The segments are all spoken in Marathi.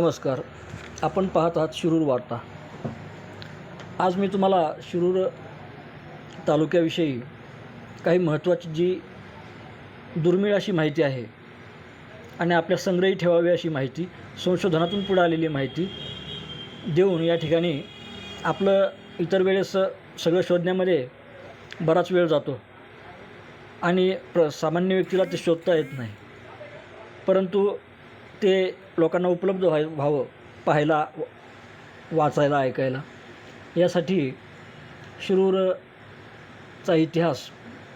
नमस्कार. आपण पाहत आहात शिरूर वार्ता. आज मी तुम्हाला शिरूर तालुक्याविषयी काही महत्त्वाची जी दुर्मिळ अशी माहिती आहे आणि आपल्या संग्रही ठेवावी अशी माहिती संशोधनातून पुढे आलेली माहिती देऊन या ठिकाणी आपलं इतर वेळेस सगळं शोधण्यामध्ये बराच वेळ जातो आणि प्र सामान्य व्यक्तीला ते शोधता येत नाही. परंतु ते लोकांना उपलब्ध व्हाय व्हावं पाहायला वाचायला ऐकायला. यासाठी शिरूरचा इतिहास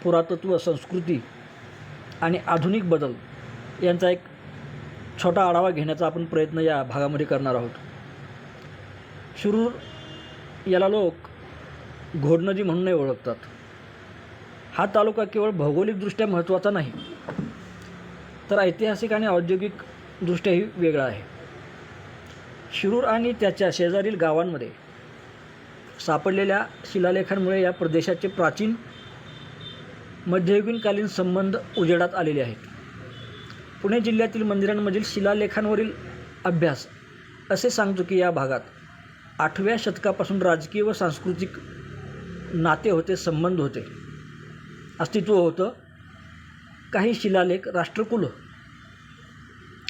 पुरातत्व संस्कृती आणि आधुनिक बदल यांचा एक छोटा आढावा घेण्याचा आपण प्रयत्न या भागामध्ये करणार आहोत. शिरूर याला लोक घोडनदी म्हणूनही ओळखतात. हा तालुका केवळ भौगोलिकदृष्ट्या महत्त्वाचा नाही तर ऐतिहासिक आणि औद्योगिक दृष्ट्याही वेगळा आहे. शिरूर आणि त्याच्या शेजारील गावांमध्ये सापडलेल्या शिलालेखांमुळे या प्रदेशाचे प्राचीन मध्ययुगीनकालीन संबंध उजेडात आलेले आहेत. पुणे जिल्ह्यातील मंदिरांमधील शिलालेखांवरील अभ्यास असे सांगतो की या भागात आठव्या शतकापासून राजकीय व सांस्कृतिक नाते होते संबंध होते. अस्तित्व होतं. काही शिलालेख राष्ट्रकुल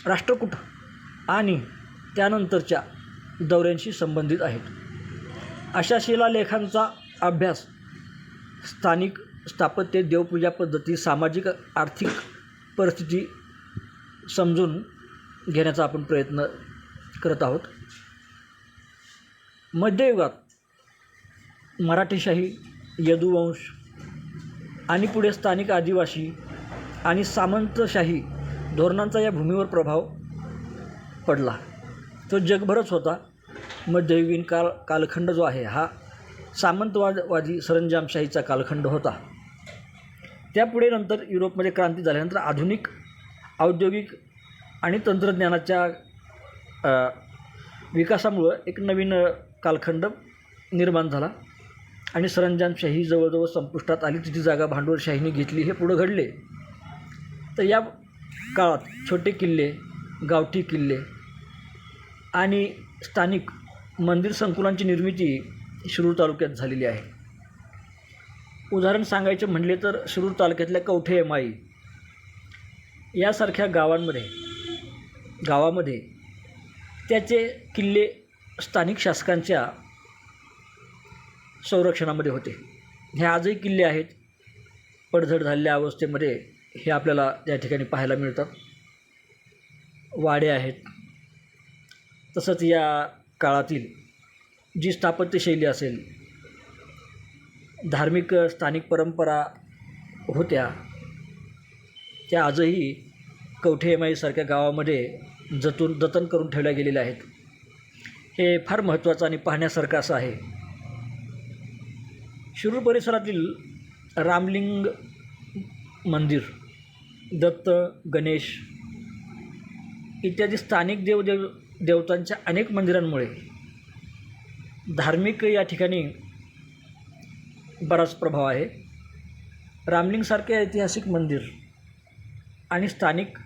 राष्ट्रकूट आणि त्यानंतरच्या दौऱ्यांशी संबंधित आहेत. अशा शिलालेखांचा अभ्यास स्थानिक स्थापत्य देवपूजा पद्धती सामाजिक आर्थिक परिस्थिती समजून घेण्याचा आपण प्रयत्न करत आहोत. मध्ययुगात मराठीशाही यदुवंश आणि पुढे स्थानिक आदिवासी आणि सामंतशाही धोरणांचा या भूमीवर प्रभाव पडला. तो जगभरच होता. मध्ययुगीन काल कालखंड जो आहे हा सामंतवादवादी सरंजामशाहीचा कालखंड होता. त्यापुढे नंतर युरोपमध्ये क्रांती झाल्यानंतर आधुनिक औद्योगिक आणि तंत्रज्ञानाच्या विकासामुळं एक नवीन कालखंड निर्माण झाला आणि सरंजामशाही जवळजवळ संपुष्टात आली. तिची जागा भांडवलशाहीने घेतली. हे पुढं घडले. तर या काळात छोटे किल्ले गावठी किल्ले आणि स्थानिक मंदिर संकुलांची निर्मिती शिरूर तालुक्यात झालेली आहे. उदाहरण सांगायचे म्हणले तर शिरूर तालुक्यातल्या कवठे एमाई यासारख्या गावांमध्ये गावामध्ये त्याचे किल्ले स्थानिक शासकांच्या संरक्षणामध्ये होते. हे आजही किल्ले आहेत. पडझड झालेल्या अवस्थेमध्ये हे आपल्याला या ठिकाणी पाहायला मिळतात वाडे आहेत. तसंच या काळातील जी स्थापत्यशैली असेल धार्मिक स्थानिक परंपरा होत्या त्या आजही कवठेमाईसारख्या गावामध्ये जतून जतन करून ठेवल्या गेलेल्या आहेत. हे फार महत्त्वाचं आणि पाहण्यासारखं असं आहे. शिरूर परिसरातील रामलिंग मंदिर दत्त गणेश इत्यादी स्थानिक देवदेव देवतांच्या अनेक मंदिरांमुळे धार्मिक या ठिकाणी बराच प्रभाव आहे. रामलिंगसारखे ऐतिहासिक मंदिर आणि स्थानिक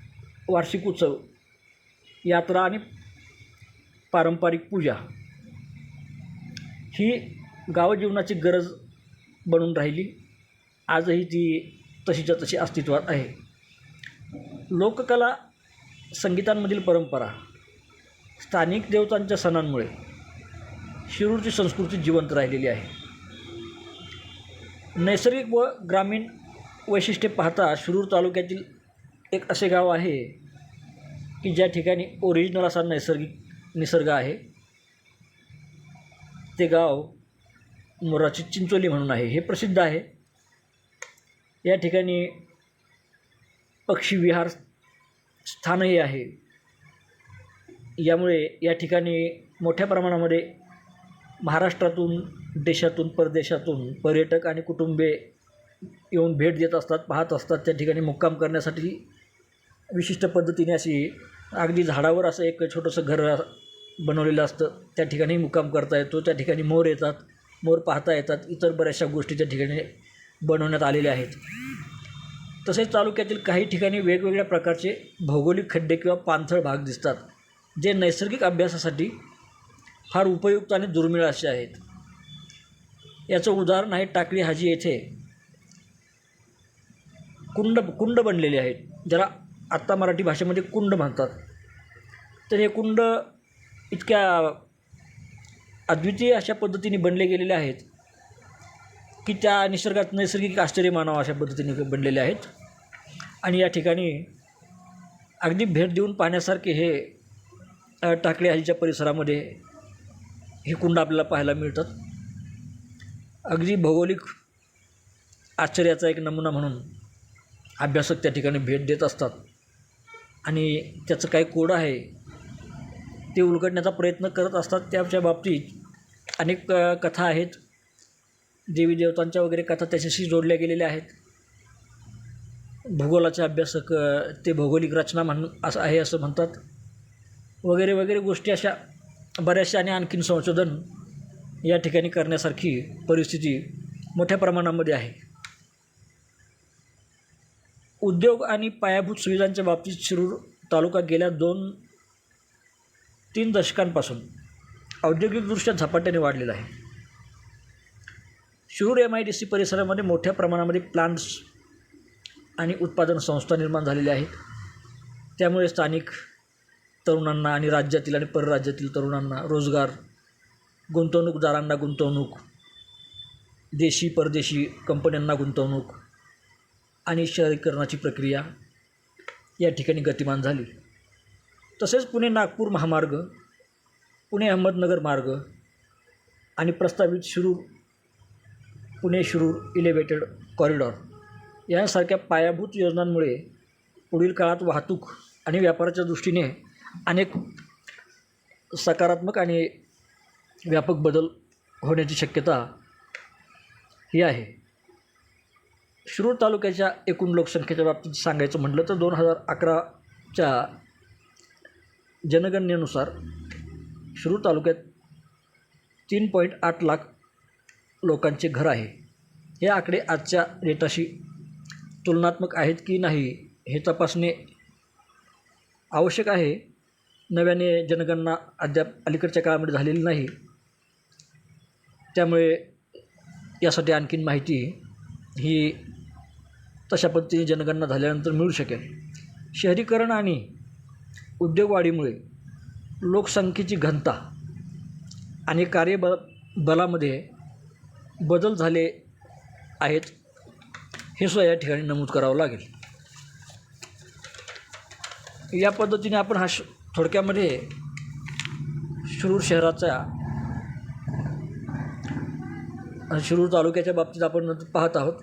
वार्षिक उत्सव यात्रा आणि पारंपरिक पूजा ही गावजीवनाची गरज बनून राहिली. आजही ती तशीच्या तशी अस्तित्वात आहे. लोककला संगीतांमधील परंपरा स्थानिक देवतांच्या सणांमुळे शिरूरची संस्कृती जिवंत राहिलेली आहे. नैसर्गिक व ग्रामीण वैशिष्ट्ये पाहता शिरूर तालुक्यातील एक असे गाव आहे की ज्या ठिकाणी ओरिजिनल असा नैसर्गिक निसर्ग आहे. ते गाव मोराची चिंचोली म्हणून आहे. हे प्रसिद्ध आहे. या ठिकाणी पक्षीविहार स्थानही आहे. यामुळे या ठिकाणी मोठ्या प्रमाणामध्ये महाराष्ट्रातून देशातून परदेशातून पर्यटक आणि कुटुंबे येऊन भेट देत असतात पाहत असतात. त्या ठिकाणी मुक्काम करण्यासाठी विशिष्ट पद्धतीने अशी अगदी झाडावर असं एक छोटंसं घर बनवलेलं असतं. त्या ठिकाणी मुक्काम करता येतो. त्या ठिकाणी मोर येतात मोर पाहता येतात. इतर बऱ्याचशा गोष्टी त्या ठिकाणी बनवण्यात आलेल्या आहेत. तसेच तालुक्यातील काही ठिकाणी वेगवेगळ्या प्रकारचे भौगोलिक खड्डे किंवा पाणथळ भाग दिसतात जे नैसर्गिक अभ्यासासाठी फार उपयुक्त आणि दुर्मिळ असे आहेत. याचं उदाहरण आहे टाकळी हाजी येथे कुंड कुंड बनलेले आहेत ज्याला आत्ता मराठी भाषेमध्ये कुंड म्हणतात. तर हे कुंड इतक्या अद्वितीय अशा पद्धतीने बनले गेलेले आहेत की त्या निसर्गात नैसर्गिक आश्चर्य मानावं अशा पद्धतीने बनलेले आहेत. आणि या ठिकाणी अगदी भेट देऊन पाहण्यासारखे हे टाकळे टाकळी परिसरामध्ये हे कुंड आपल्याला पाहायला मिळतात. अगदी भौगोलिक आश्चर्याचा एक नमुना म्हणून अभ्यासक त्या ठिकाणी भेट देत असतात. आणि त्याचं काय कोड आहे ते उलगडण्याचा प्रयत्न करत असतात. त्याच्या बाबतीत अनेक कथा आहेत. देवी देवतांच्या वगैरे कथा त्याच्याशी जोडल्या गेलेल्या आहेत. भूगोलाचे अभ्यासक ते भौगोलिक रचना म्हण असं आहे असं म्हणतात. वगैरे वगैरे गोष्टी अशा बऱ्याचशा आणि आणखीन संशोधन या ठिकाणी करण्यासारखी परिस्थिती मोठ्या प्रमाणामध्ये आहे. उद्योग आणि पायाभूत सुविधांच्या बाबतीत शिरूर तालुका गेल्या दोन तीन दशकांपासून औद्योगिकदृष्ट्या झपाट्याने वाढलेला आहे. Shirur M I D C परिसरामध्ये मोठ्या प्रमाणामध्ये प्लांट्स आणि उत्पादन संस्था निर्माण झालेल्या आहेत. त्यामुळे स्थानिक तरुणांना आणि राज्यातील आणि परराज्यातील तरुणांना रोजगार गुंतवणूकदारांना गुंतवणूक देशी परदेशी कंपन्यांना गुंतवणूक आणि शहरीकरणाची प्रक्रिया या ठिकाणी गतिमान झाली. तसेच पुणे नागपूर महामार्ग पुणे अहमदनगर मार्ग आणि प्रस्तावित शिरूर पुणे शिरूर इलेवेटेड कॉरिडॉर यासारख्या पायाभूत योजनांमुळे पुढील काळात वाहतूक आणि व्यापाराच्या दृष्टीने अनेक सकारात्मक आणि व्यापक बदल होण्याची शक्यता ही आहे. शिरूर तालुक्याच्या एकूण लोकसंख्येच्या बाबतीत सांगायचं म्हटलं तर दोन हजार अकराच्या जनगणनेनुसार शिरूर तालुक्यात तीन पॉईंट आठ लाख लोकांचे घर आहे. हे आकडे आजच्या डेटाशी तुलनात्मक आहेत की नाही हे तपासणे आवश्यक आहे. नव्याने जनगणना अद्याप अलीकडच्या काळामध्ये झालेली नाही. त्यामुळे यासाठी आणखीन माहिती ही तशा पद्धतीने जनगणना झाल्यानंतर मिळू शकेल. शहरीकरण आणि उद्योगवाढीमुळे लोकसंख्येची घनता आणि कार्यब बलामध्ये बदल झाले आहेत हे सुद्धा या ठिकाणी नमूद करावं लागेल. या पद्धतीने आपण हा श थोडक्यामध्ये शिरूर शहराचा शिरूर तालुक्याच्या बाबतीत आपण पाहत आहोत.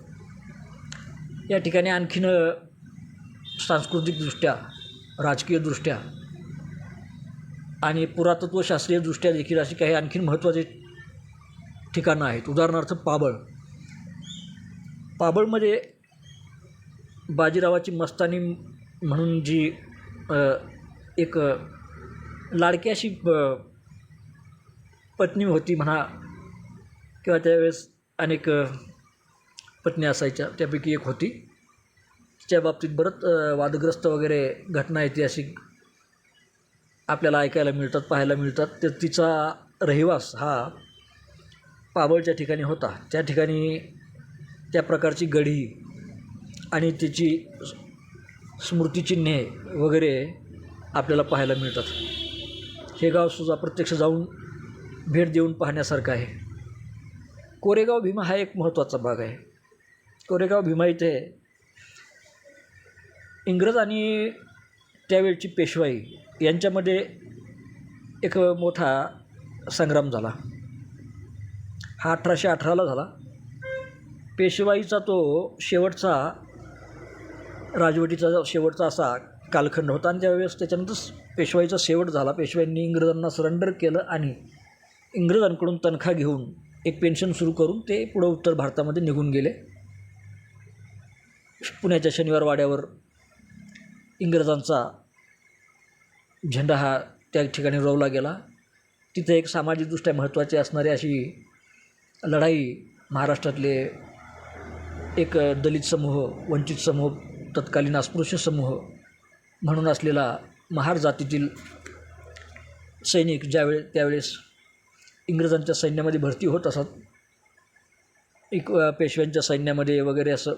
या ठिकाणी आणखीन सांस्कृतिकदृष्ट्या राजकीयदृष्ट्या आणि पुरातत्वशास्त्रीयदृष्ट्या देखील अशी काही आणखीन महत्त्वाचे ठिकाणं आहेत. उदाहरणार्थ पाबळ. पाबळमध्ये बाजीरावाची मस्तानी म्हणून जी एक लाडकी अशी पत्नी होती म्हणा किंवा त्यावेळेस अनेक पत्नी असायच्या त्यापैकी एक होती. तिच्या बाबतीत बरंच वादग्रस्त वगैरे घटना ऐतिहासिक आपल्याला ऐकायला मिळतात पाहायला मिळतात. तर तिचा रहिवास हा पाबळच्या ठिकाणी होता. त्या ठिकाणी त्या प्रकारची गढी आणि तिची स्मृतिचिन्हे वगैरे आपल्याला पाहायला मिळतात. हे गावसुद्धा प्रत्यक्ष जाऊन भेट देऊन पाहण्यासारखं आहे. कोरेगाव भीमा हा एक महत्त्वाचा भाग आहे. कोरेगाव भीमा इथे इंग्रज आणि त्यावेळची पेशवाई यांच्यामध्ये एक मोठा संग्राम झाला. हा अठराशे अठराला झाला. पेशवाईचा तो शेवटचा राजवटीचा शेवटचा असा कालखंड होता आणि त्यावेळेस त्याच्यानंतर पेशवाईचा शेवट झाला. पेशवाईंनी इंग्रजांना सरेंडर केलं आणि इंग्रजांकडून तनखा घेऊन एक पेन्शन सुरू करून ते पुढं उत्तर भारतामध्ये निघून गेले. पुण्याच्या शनिवार वाड्यावर इंग्रजांचा झेंडा हा त्या ठिकाणी रोवला गेला. तिथे एक सामाजिकदृष्ट्या महत्त्वाची असणारी अशी लढाई महाराष्ट्रातले एक दलित समूह वंचित समूह तत्कालीन अस्पृश्य समूह म्हणून असलेला महार जातीतील सैनिक ज्यावेळे त्यावेळेस इंग्रजांच्या सैन्यामध्ये भरती होत असत एक पेशव्यांच्या सैन्यामध्ये वगैरे असं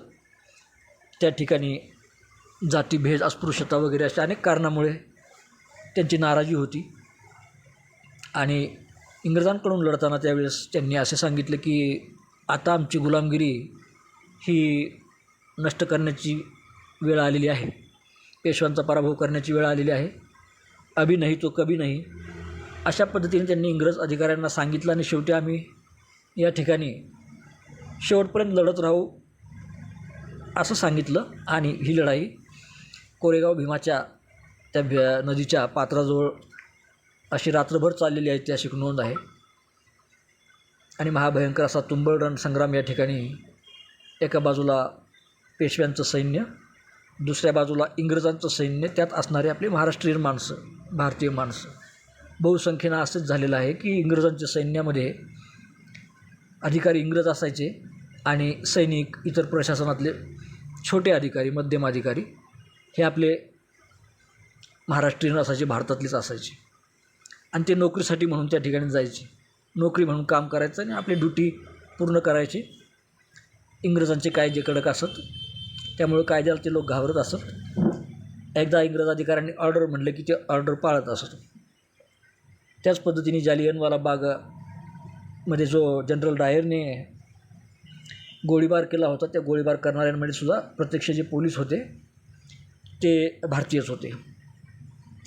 त्या ठिकाणी जातीभेद अस्पृश्यता वगैरे अशा अनेक कारणामुळे त्यांची नाराजी होती. आणि इंग्रजांकडून लढताना त्यावेळेस त्यांनी असे सांगितले की आता आमची गुलामगिरी ही नष्ट करण्याची वेळ आलेली आहे. पेशव्यांचा पराभव करण्याची वेळ आलेली आहे. अभी नाही तो कभी नाही. अशा पद्धतीने त्यांनी इंग्रज अधिकाऱ्यांना सांगितलं आणि शेवटी आम्ही या ठिकाणी शेवटपर्यंत लढत राहू असं सांगितलं आणि ही लढाई कोरेगाव भीमाच्या त्या भ्या नदीच्या पात्राजवळ अशी रात्रभर चाललेली ऐतिहासिक नोंद आहे. आणि महाभयंकर असा तुंबळ संग्राम या ठिकाणी एका बाजूला पेशव्यांचं सैन्य दुसऱ्या बाजूला इंग्रजांचं सैन्य त्यात असणारे आपले महाराष्ट्रीयन माणसं भारतीय माणसं. बहुसंख्येनं असंच झालेलं आहे की इंग्रजांच्या सैन्यामध्ये अधिकारी इंग्रज असायचे आणि सैनिक इतर प्रशासनातले छोटे अधिकारी मध्यम अधिकारी हे आपले महाराष्ट्रीयन असायचे भारतातलेच असायचे. आणि ते नोकरीसाठी म्हणून त्या ठिकाणी जायचे. नोकरी म्हणून काम करायचं आणि आपली ड्युटी पूर्ण करायची. इंग्रजांचे कायदे कडक असत. त्यामुळे कायद्याला ते लोक घाबरत असत. एकदा इंग्रज अधिकाऱ्यांनी ऑर्डर म्हणलं की ते ऑर्डर पाळत असत. त्याच पद्धतीने जालियनवाला बागामध्ये जो जनरल डायरने गोळीबार केला होता त्या गोळीबार करणाऱ्यांमध्ये सुद्धा प्रत्यक्ष जे पोलीस होते ते भारतीयच होते.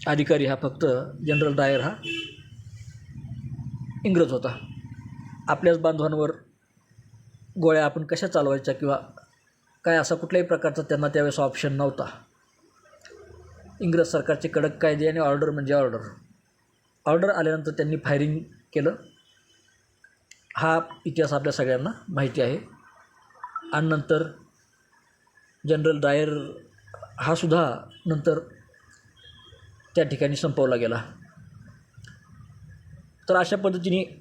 अधिकारी हा फक्त जनरल डायर हा इंग्रज होता. आपल्याच बांधवांवर गोळ्या आपण कशा चालवायच्या किंवा काय असा कुठल्याही प्रकारचा त्यांना त्यावेळेस ऑप्शन नव्हता. इंग्रज सरकारचे कडक कायदे आणि ऑर्डर म्हणजे ऑर्डर ऑर्डर आल्यानंतर त्यांनी फायरिंग केलं. हा इतिहास आपल्या सगळ्यांना माहिती आहे. आणि नंतर जनरल डायर हा सुद्धा नंतर त्या ठिकाणी संपवला गेला. तर अशा पद्धतीने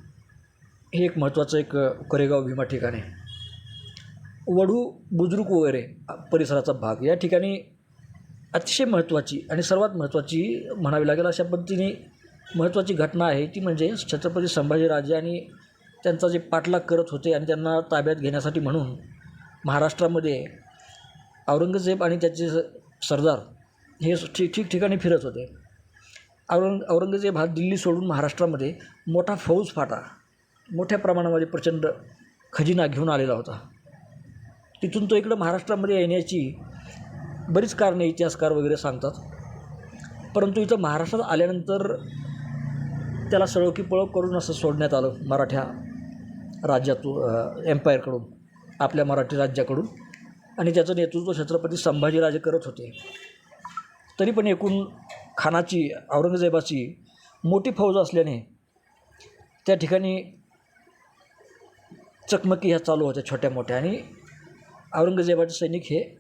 हे एक महत्त्वाचं एक कोरेगाव भीमा ठिकाण आहे. वडू बुजुर्ग वगैरे परिसराचा भाग. या ठिकाणी अतिशय महत्त्वाची आणि सर्वात महत्त्वाची म्हणावी लागेल अशा पद्धतीने महत्त्वाची घटना आहे ती म्हणजे छत्रपती संभाजीराजे आणि त्यांचा जे पाठलाग करत होते आणि त्यांना ताब्यात घेण्यासाठी म्हणून महाराष्ट्रामध्ये औरंगजेब आणि त्याचे स- सरदार हे ठीक ठिकठिकाणी फिरत होते. औरंग औरंगजेब हा दिल्ली सोडून महाराष्ट्रामध्ये मोठा फौज फाटा मोठ्या प्रमाणामध्ये प्रचंड खजिना घेऊन आलेला होता. तिथून तो इकडं महाराष्ट्रामध्ये येण्याची बरीच कारणे इतिहासकार वगैरे सांगतात. परंतु इथं महाराष्ट्रात आल्यानंतर त्याला सळोकी पळो करून असं सोडण्यात आलं मराठ्या राज्यातून एम्पायरकडून आपल्या मराठी राज्याकडून. आणि त्याचं नेतृत्व छत्रपती संभाजीराजे करत होते. तरी पण एकूण खानाची औरंगजेबाची मोठी फौज असल्याने त्या ठिकाणी चकमकी ह्या चालू होत्या छोट्या मोठ्या आणि औरंगजेबाचे सैनिक हे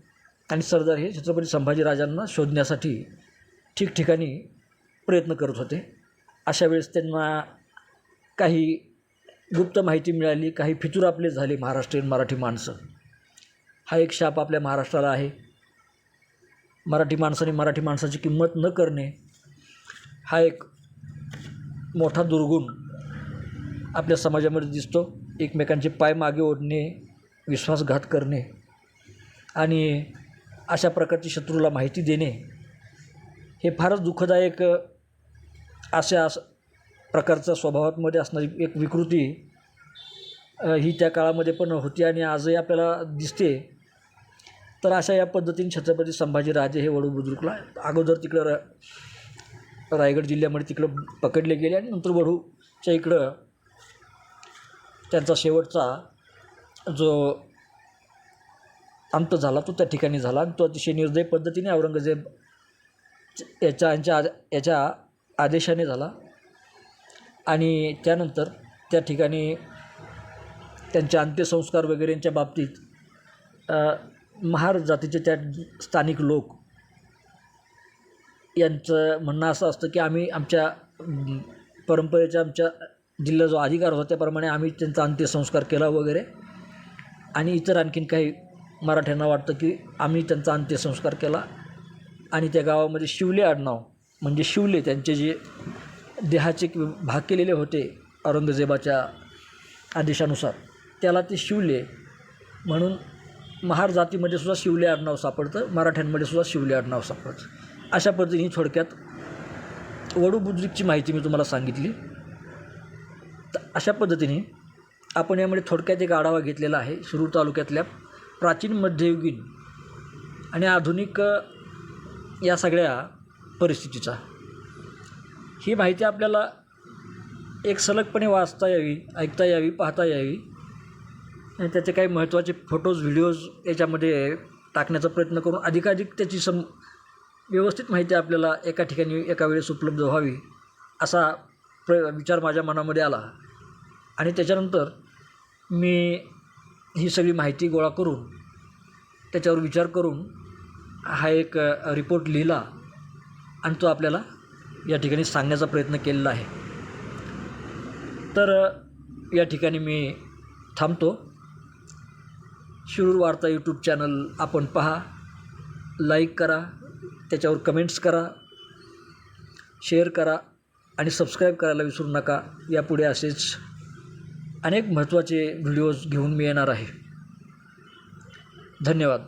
आणि सरदार हे छत्रपती संभाजीराजांना शोधण्यासाठी ठिकठिकाणी प्रयत्न करत होते. अशा वेळेस त्यांना काही गुप्त माहिती मिळाली काही फितूर आपले झाले महाराष्ट्रीयन मराठी माणसं. हा एक शाप आपल्या महाराष्ट्राला आहे. मराठी माणसाने मराठी माणसाची किंमत न करणे हा एक मोठा दुर्गुण आपल्या समाजामध्ये दिसतो. एकमेकांचे पाय मागे ओढणे विश्वासघात करणे आणि अशा प्रकारची शत्रूला माहिती देणे हे फारच दुःखदायक अशा अस- प्रकारचा स्वभावामध्ये असणारी एक विकृती ही त्या काळामध्ये पण होती आणि आजही आपल्याला दिसते. तर अशा या पद्धतीने छत्रपती संभाजीराजे हे वडू बुद्रुकला अगोदर तिकडं र रायगड जिल्ह्यामध्ये तिकडं पकडले गेले आणि नंतर वडूच्या इकडं त्यांचा शेवटचा जो अंत झाला तो त्या ठिकाणी झाला आणि तो अतिशय निर्दय पद्धतीने औरंगजेब याच्या यांच्या आद- याच्या आदेशाने झाला. आणि त्यानंतर त्या ठिकाणी त्यांचे अंत्यसंस्कार वगैरेंच्या बाबतीत महार जातीचे त्या स्थानिक लोक यांचं म्हणणं असं असतं की आम्ही आमच्या परंपरेच्या आमच्या जिल्हा जो अधिकार होता त्याप्रमाणे आम्ही त्यांचा अंत्यसंस्कार केला वगैरे. आणि इतर आणखीन काही मराठ्यांना वाटतं की आम्ही त्यांचा अंत्यसंस्कार केला. आणि त्या गावामध्ये शिवले आडनाव म्हणजे शिवले त्यांचे जे देहाचे भाग केलेले होते औरंगजेबाच्या आदेशानुसार त्याला ते शिवले. म्हणून महार जातीमध्ये सुद्धा शिवले आडनाव सापडतं मराठ्यांमध्ये सुद्धा शिवले आडनाव सापडतं. अशा पद्धतीने थोडक्यात वडू बुद्रुकची माहिती मी तुम्हाला सांगितली. तर अशा पद्धतीने आपण यामध्ये थोडक्यात एक आढावा घेतलेला आहे. शिरूर तालुक्यातल्या प्राचीन मध्ययुगीन आणि आधुनिक या सगळ्या परिस्थितीचा. ही माहिती आपल्याला एक सलगपणे वाचता यावी ऐकता यावी पाहता यावी. आणि त्याचे काही महत्त्वाचे फोटोज व्हिडिओज याच्यामध्ये टाकण्याचा प्रयत्न करून अधिकाधिक त्याची सम व्यवस्थित माहिती आपल्याला एका ठिकाणी एका वेळेस उपलब्ध व्हावी असा प्र विचार माझ्या मनामध्ये आला. आणि त्याच्यानंतर मी ही सगळी माहिती गोळा करून त्याच्यावर विचार करून हा एक रिपोर्ट लिहिला आणि तो आपल्याला या ठिकाणी सांगण्याचा प्रयत्न केलेला आहे. तर या ठिकाणी मी थांबतो. शिरूर वार्ता यूट्यूब चॅनल आपण पहा. लाईक करा. त्याच्यावर कमेंट्स करा. शेअर करा. आणि सबस्क्राईब करायला विसरू नका. यापुढे असेच अनेक महत्त्वाचे व्हिडिओज घेऊन मी येणार आहे. धन्यवाद.